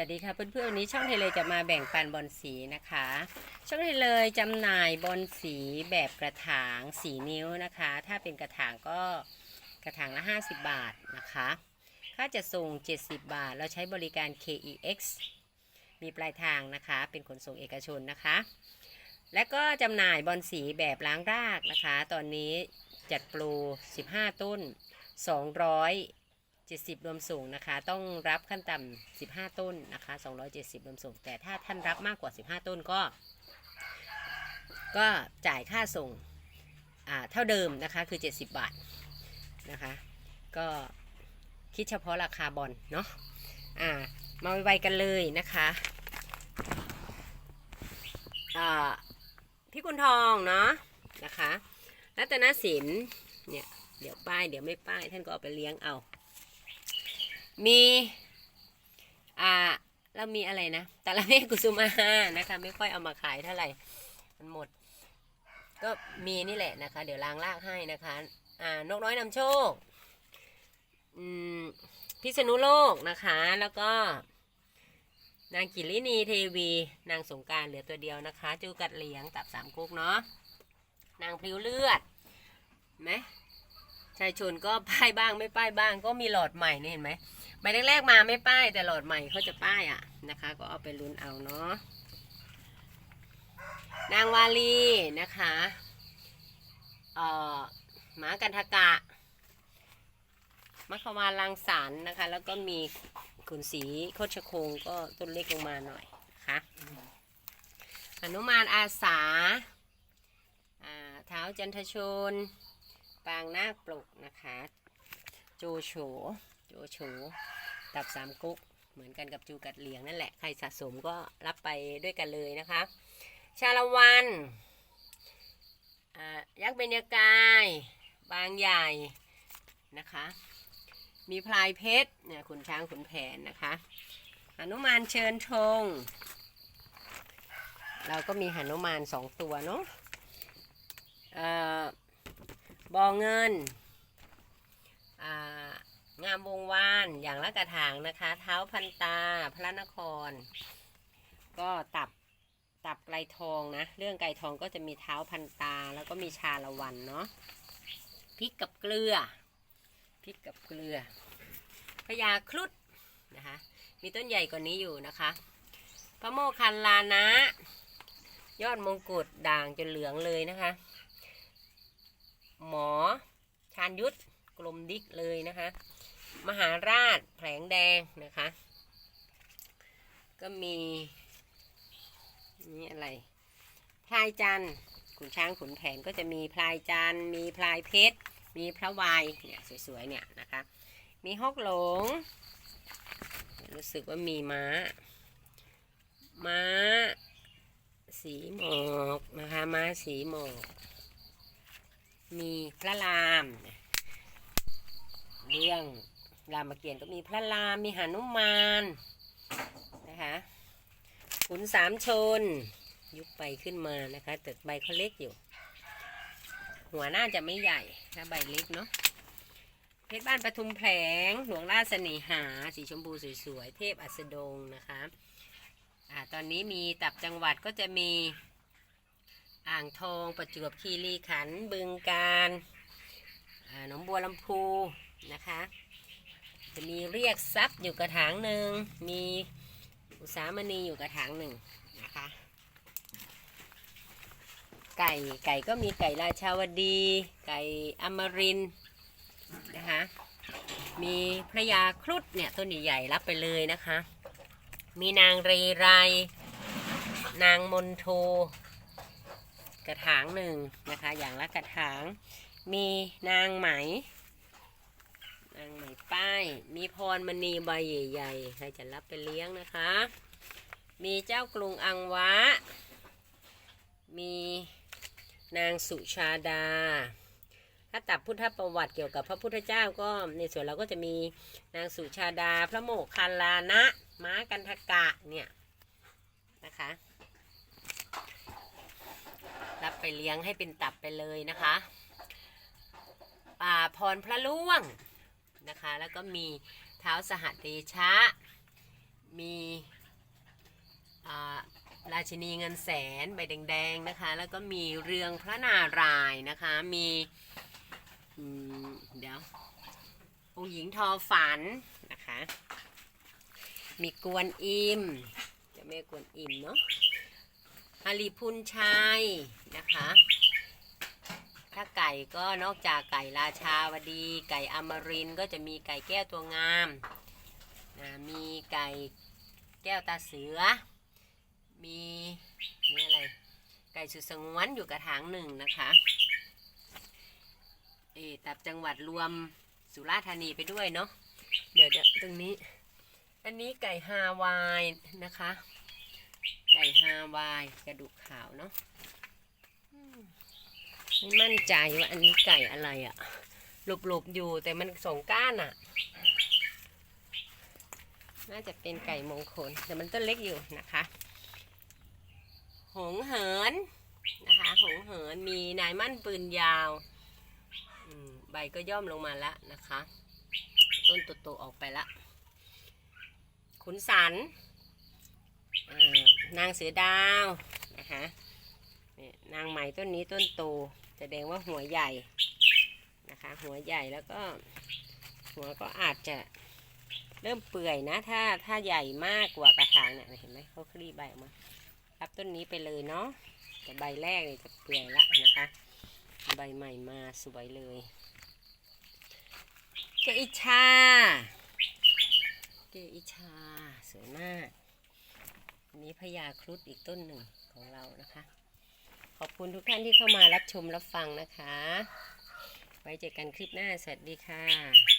วัสดีค่ะเพื่อนๆวันนี้ช่องเทเลยจะมาแบ่งปันบอลสีนะคะ ช่องเทเลยจำหน่ายบอลสีแบบกระถางสีนิ้วนะคะ ถ้าเป็นกระถางก็กระถางละ 50 บาทนะคะ ค่าจะส่ง 70 บาท เราใช้บริการ KEX มีปลายทางนะคะ เป็นขนส่งเอกชนนะคะ และก็จำหน่ายบอลสีแบบล้างรากนะคะ ตอนนี้จัดโปร 15 ต้น 200 70 รวมส่งนะคะ ต้องรับขั้นต่ำ15 ต้นนะคะ 270 รวมส่งแต่ถ้าท่านรับมากกว่า 15 ต้นก็ ก็จ่ายค่าส่งอ่าเท่าเดิมนะคะคือ 70 บาทนะคะ ก็คิดเฉพาะราคาบอลเนาะอ่ามาไวๆกันเลยนะคะอ่าพี่คุณทองเนาะนะคะรัตนสินเนี่ยเดี๋ยวป้ายเดี๋ยวไม่ป้ายท่านก็เอาไปเลี้ยงเอา มีอ่าเรามีอะไรนะแตะละเมกุสุมาฮานะคะ ไม่ค่อยเอามาขายเท่าไหร่ มันหมด ก็มีนี่แหละนะคะ เดี๋ยวล้างลากให้นะคะอ่านกน้อยนำโชคอืมพิษณุโลกนะคะ แล้วก็ นางกิรินีเทวี นางสงการเหลือตัวเดียวนะคะ จูกัดเหลียงตับสามกุกเนาะนางพริ้วเลือดไหม ชายชนก็ป้ายบ้างไม่ป้ายบ้าง ก็มีหลอดใหม่นี่เห็นไหมใบแรกๆมาไม่ป้าย แต่หลอดใหม่เขาจะป้ายอะนะคะ ก็เอาไปลุ้นเอาเนาะนางวาลีนะคะเอ่อหมากันทกะมัคควาลังสารนะคะ แล้วก็มีขุนศรีโคชโคงก็ต้นเล็กลงมาหน่อยนะคะอนุมานอาสาเท้าจันทชน ปางนาคปลุกนะคะ โจโฉโจโฉตับสามกุ๊กเหมือนกันกับจูกัดเหลียงนั่นแหละใครสะสมก็รับไปด้วยกันเลยนะคะ ชาละวันอ่ายักษ์เบญกาย บางใหญ่นะคะ มีพลายเพชรเนี่ยขุนช้างขุนแผนนะคะหนุมานเชิญธงเราก็มีหนุมานสองตัวเนาะ เอ่อบ่อเงินงามวงวานอย่างละกระถางนะคะ เท้าพันตาพระนคร ก็ตับตับไกลทองนะ เรื่องไกลทองก็จะมีเท้าพันตาแล้วก็มีชาละวันเนาะพริกกับเกลือพริกกับเกลือพญาครุฑนะคะ มีต้นใหญ่กว่านี้อยู่นะคะ พระโมคคัลลานะ ยอดมงกุฎด่างจนเหลืองเลยนะคะ หมอชาญยุทธกลมดิกเลยนะคะ มหาราชแผลงแดงนะคะ ก็มีนี่อะไรพลายจันขุนช้างขุนแผนก็จะมีพลายจันมีพลายเพชร มีพระวายเนี่ยสวยๆเนี่ยนะคะ มีฮอกหลง รู้สึกว่ามีม้า ม้า สีหมอกนะคะ ม้าสีหมอก มีพระรามเรื่องรามเกียรติก็มีพระรามมีหานุมานนะคะขุนสามชน ยุบไปขึ้นมานะคะแต่ใบเขาเล็กอยู่ หัวหน้าจะไม่ใหญ่นะใบเล็กเนาะเพชรบ้านปทุมแผลงหลวงราชเสน่หา สีชมพูสวยๆ เทพอัสดงนะคะอ่าตอนนี้มีตับจังหวัดก็จะมี อ่างทองประจวบคีรีขันธ์บึงการหนองบัวลำพูนะคะ จะมีเรียกทรัพย์อยู่กระถางหนึ่งมีอุสามณีอยู่กระถางหนึ่งนะคะไก่ไก่ก็มีไก่ราชาวดี ไก่อมรินนะคะมีพระยาครุฑเนี่ยต้นใหญ่ๆรับไปเลยนะคะ มีนางเรไร นางมนโท กระถางหนึ่งนะคะ อย่างละกระถาง มีนางไหม นางไหมป้าย มีพรมณีใบใหญ่ๆใครจะรับไปเลี้ยงนะคะ มีเจ้ากรุงอังวะ มีนางสุชาดา ถ้าตับพุทธประวัติเกี่ยวกับพระพุทธเจ้าก็ในส่วนเราก็จะมีนางสุชาดา พระโมคคัลลานะ ม้ากันทกะเนี่ยนะคะ รับไป เลี้ยงให้เป็นตับไปเลยนะคะป่าพรพระล่วงนะคะ แล้วก็มีเท้าสหัสเดชะ มีราชินีเงินแสนใบแดงๆนะคะ แล้วก็มีเรืองพระนารายณ์นะคะ มีเดี๋ยวองค์หญิงทอฝันนะคะ มีกวนอิมจะแม่กวนอิมเนาะ ฮาริพุนชัยนะคะ ถ้าไก่ก็นอกจากไก่ราชาวดี ไก่อมรินก็จะมีไก่แก้วตัวงามนะมีไก่แก้วตาเสือ มีนี่อะไร ไก่สุดสงวนอยู่กระถางหนึ่งนะคะเออตับจังหวัดรวมสุราษฎร์ธานีไปด้วยเนาะ เดี๋ยวเดี๋ยวตรงนี้ อันนี้ไก่ฮาวายนะคะ ไก่ฮาวายกระดูกขาวเนาะไม่มั่นใจว่าอันนี้ไก่อะไรอะ่ะหลบๆอยู่แต่มันสองก้านอะ่ะ น่าจะเป็นไก่มงคลแต่มันต้นเล็กอยู่นะคะ หงเหินนะคะหงเหินมีนายมั่นปืนยาวใบก็ย่อมลงมาแล้วนะคะ ต้นโตๆออกไปละขุนสัน นางเสือดาวนะคะนี่นางไหม่ต้นนี้ต้นโตแสดงว่าหัวใหญ่นะคะ หัวใหญ่แล้วก็หัวก็อาจจะเริ่มเปื่อยนะ ถ้าถ้าใหญ่มากกว่ากระถางเนี่ยเห็นไหมเขาคลี่ใบออกมารับต้นนี้ไปเลยเนาะแต่ใบแรกเนี่ยจะเปื่อยละนะคะ ใบใหม่มาสวยเลยเกอิชาเกอิชาสวยมาก นี้พญาครุฑอีกต้นหนึ่งของเรานะคะ ขอบคุณทุกท่านที่เข้ามารับชมรับฟังนะคะ ไว้เจอกันคลิปหน้า สวัสดีค่ะ